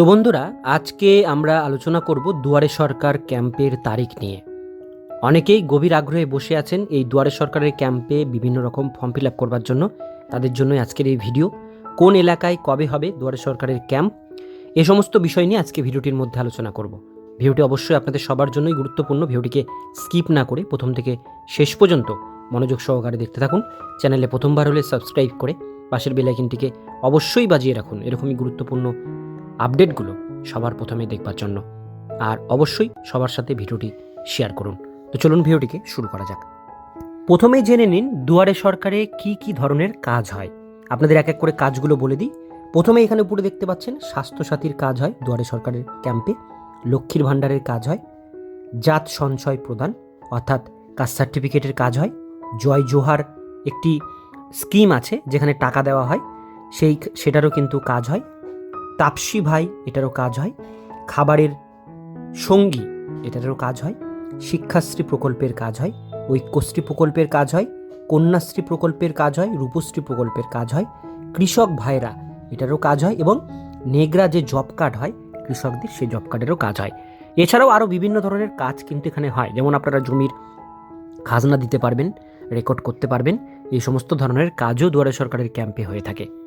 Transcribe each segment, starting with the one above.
তো বন্ধুরা, আজকে আমরা আলোচনা করব দুয়ারে সরকার ক্যাম্পের তারিখ নিয়ে। অনেকেই গভীর আগ্রহে বসে আছেন এই দুয়ারে সরকারের ক্যাম্পে বিভিন্ন রকম ফর্ম ফিল আপ করবার জন্য। তাদের জন্যই আজকের এই ভিডিও। কোন এলাকায় কবে হবে দুয়ারে সরকারের ক্যাম্প? এ সমস্ত বিষয় নিয়ে আজকে ভিডিওটির মধ্যে আলোচনা করব। ভিডিওটি অবশ্যই আপনাদের সবার জন্যই গুরুত্বপূর্ণ। ভিডিওটিকে স্কিপ না করে প্রথম থেকে শেষ পর্যন্ত মনোযোগ সহকারে দেখতে থাকুন। চ্যানেলে প্রথমবার হলে সাবস্ক্রাইব করে পাশের বেলাইকিনটিকে অবশ্যই বাজিয়ে রাখুন। এরকমই গুরুত্বপূর্ণ আপডেটগুলো সবার প্রথমে দেখবার জন্য। আর অবশ্যই সবার সাথে ভিডিওটি শেয়ার করুন। তো চলুন ভিডিওটিকে শুরু করা যাক। প্রথমেই জেনে নিন দুয়ারে সরকারে কি কি ধরনের কাজ হয়। আপনাদের এক এক করে কাজগুলো বলে দিই। প্রথমে এখানে উপরে দেখতে পাচ্ছেন স্বাস্থ্যসাথীর কাজ হয় দুয়ারে সরকারের ক্যাম্পে। লক্ষ্মীর ভাণ্ডারের কাজ হয়। জাত সঞ্চয় প্রদান, অর্থাৎ কাস্ট সার্টিফিকেটের কাজ হয়। জয় জোহার একটি স্কিম আছে যেখানে টাকা দেওয়া হয়। সেই সেটারও কিন্তু কাজ হয়। তাপসী ভাই, এটারও কাজ হয়। খাবারের সঙ্গী, এটারও কাজ হয়। শিক্ষাশ্রী প্রকল্পের কাজ হয়। ঐক্যশ্রী প্রকল্পের কাজ হয়। কন্যাশ্রী প্রকল্পের কাজ হয়। রূপশ্রী প্রকল্পের কাজ হয়। কৃষক ভাইরা, এটারও কাজ হয় এবং নেগরা যে জব কার্ড হয়, কৃষকদের সেই জব কার্ডেরও কাজ হয়। এছাড়াও আরও বিভিন্ন ধরনের কাজ কিন্তু এখানে হয়। যেমন আপনারা জমির খাজনা দিতে পারবেন, রেকর্ড করতে পারবেন। এই সমস্ত ধরনের কাজও দুয়ারে সরকারের ক্যাম্পে হয়ে থাকে।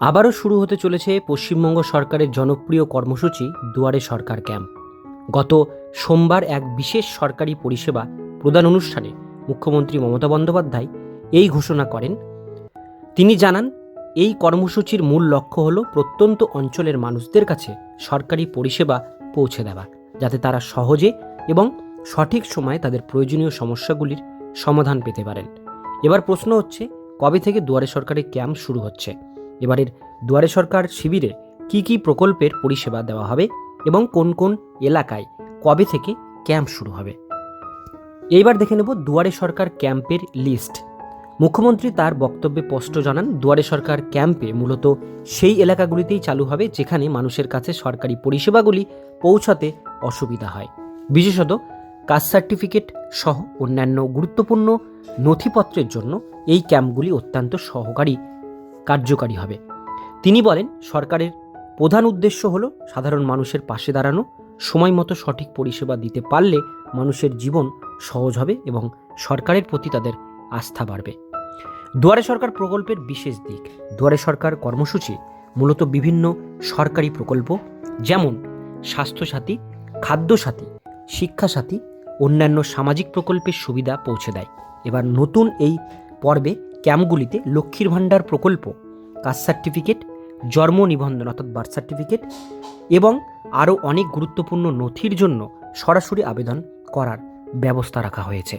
আবারও শুরু হতে চলেছে পশ্চিমবঙ্গ সরকারের জনপ্রিয় কর্মসূচি দুয়ারে সরকার ক্যাম্প। গত সোমবার এক বিশেষ সরকারি পরিষেবা প্রদান অনুষ্ঠানে মুখ্যমন্ত্রী মমতা বন্দ্যোপাধ্যায় এই ঘোষণা করেন। তিনি জানান, এই কর্মসূচির মূল লক্ষ্য হল প্রত্যন্ত অঞ্চলের মানুষদের কাছে সরকারি পরিষেবা পৌঁছে দেওয়া, যাতে তারা সহজে এবং সঠিক সময়ে তাদের প্রয়োজনীয় সমস্যাগুলির সমাধান পেতে পারেন। এবার প্রশ্ন হচ্ছে, কবে থেকে দুয়ারে সরকারের ক্যাম্প শুরু হচ্ছে? এবারের দুয়ারে সরকার শিবিরে কি কি প্রকল্পের পরিষেবা দেওয়া হবে এবং কোন কোন এলাকায় কবে থেকে ক্যাম্প শুরু হবে? এইবার দেখে নেব দুয়ারে সরকার ক্যাম্পের লিস্ট। মুখ্যমন্ত্রী তার বক্তব্যে স্পষ্ট জানান, দুয়ারে সরকার ক্যাম্পে মূলত সেই এলাকাগুলিতেই চালু হবে যেখানে মানুষের কাছে সরকারি পরিষেবাগুলি পৌঁছাতে অসুবিধা হয়। বিশেষত কাস্ট সার্টিফিকেট সহ অন্যান্য গুরুত্বপূর্ণ নথিপত্রের জন্য এই ক্যাম্পগুলি অত্যন্ত সহকারী কার্যকারী হবে। তিনি বলেন, সরকারের প্রধান উদ্দেশ্য হল সাধারণ মানুষের পাশে দাঁড়ানো, সময় মতো সঠিক পরিষেবা দিতে পারলে মানুষের জীবন সহজ হবে এবং সরকারের প্রতি তাদের আস্থা বাড়বে। দুয়ারে সরকার প্রকল্পের বিশেষ দিক, দুয়ারে সরকার কর্মসূচি মূলত বিভিন্ন সরকারি প্রকল্প, যেমন স্বাস্থ্যসাথী, খাদ্যসাথী, শিক্ষাসাথী, অন্যান্য সামাজিক প্রকল্পের সুবিধা পৌঁছে দেয়। এবার নতুন এই পর্বে ক্যাম্পগুলিতে লক্ষ্মীর ভাণ্ডার প্রকল্প, কাস্ট সার্টিফিকেট, জন্ম নিবন্ধন অর্থাৎ বার্থ সার্টিফিকেট এবং আরও অনেক গুরুত্বপূর্ণ নথির জন্য সরাসরি আবেদন করার ব্যবস্থা রাখা হয়েছে।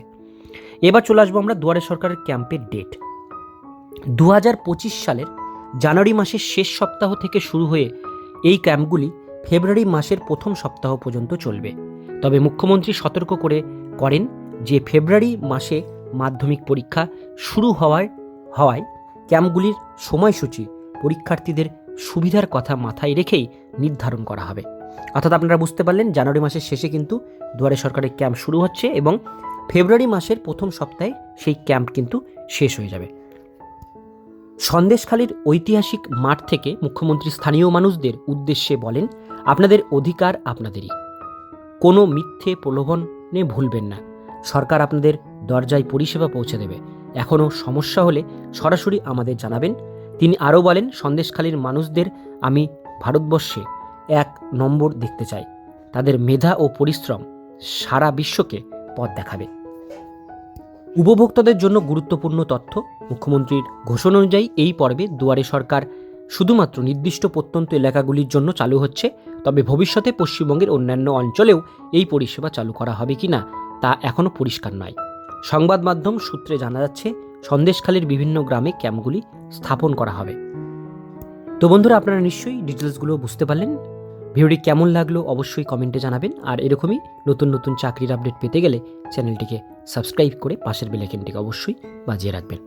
এবার চলে আসব আমরা দুয়ারে সরকারের ক্যাম্পের ডেট। দু হাজার পঁচিশ সালের জানুয়ারি মাসের শেষ সপ্তাহ থেকে শুরু হয়ে এই ক্যাম্পগুলি ফেব্রুয়ারি মাসের প্রথম সপ্তাহ পর্যন্ত চলবে। তবে মুখ্যমন্ত্রী সতর্ক করে করেন যে ফেব্রুয়ারি মাসে মাধ্যমিক পরীক্ষা শুরু হওয়ায় হওয়ায় ক্যাম্পগুলির সময়সূচি পরীক্ষার্থীদের সুবিধার কথা মাথায় রেখেই নির্ধারণ করা হবে। অর্থাৎ আপনারা বুঝতে পারলেন, জানুয়ারি মাসের শেষে কিন্তু দুয়ারে সরকারের ক্যাম্প শুরু হচ্ছে এবং ফেব্রুয়ারি মাসের প্রথম সপ্তাহে সেই ক্যাম্প কিন্তু শেষ হয়ে যাবে। সন্দেশখালীর ঐতিহাসিক মাঠ থেকে মুখ্যমন্ত্রী স্থানীয় মানুষদের উদ্দেশ্যে বলেন, আপনাদের অধিকার আপনাদেরই। কোনো মিথ্যে প্রলোভনে ভুলবেন না। সরকার আপনাদের দরজায় পরিষেবা পৌঁছে দেবে। এখনও সমস্যা হলে সরাসরি আমাদের জানাবেন। তিনি আরও বলেন, সন্দেশখালীর মানুষদের আমি ভারতবর্ষে এক নম্বর দেখতে চাই। তাদের মেধা ও পরিশ্রম সারা বিশ্বকে পথ দেখাবে। উপভোক্তাদের জন্য গুরুত্বপূর্ণ তথ্য মুখ্যমন্ত্রীর ঘোষণা অনুযায়ী এই পর্বে দুয়ারে সরকার শুধুমাত্র নির্দিষ্ট প্রত্যন্ত এলাকাগুলির জন্য চালু হচ্ছে, তবে ভবিষ্যতে পশ্চিমবঙ্গের অন্যান্য অঞ্চলেও এই পরিষেবা চালু করা হবে কি না তা এখনও পরিষ্কার নয়। সংবাদ মাধ্যম সূত্রে জানা যাচ্ছে, সন্দেশখালীর বিভিন্ন গ্রামে ক্যাম্পগুলি স্থাপন করা হবে। তো বন্ধুরা, আপনারা নিশ্চয়ই ডিটেলসগুলো বুঝতে পারলেন। ভিডিওটি কেমন লাগল অবশ্যই কমেন্টে জানাবেন। আর এরকমই নতুন নতুন চাকরির আপডেট পেতে গেলে চ্যানেলটিকে সাবস্ক্রাইব করে পাশের বেলাইকেনটিকে অবশ্যই বাজিয়ে রাখবেন।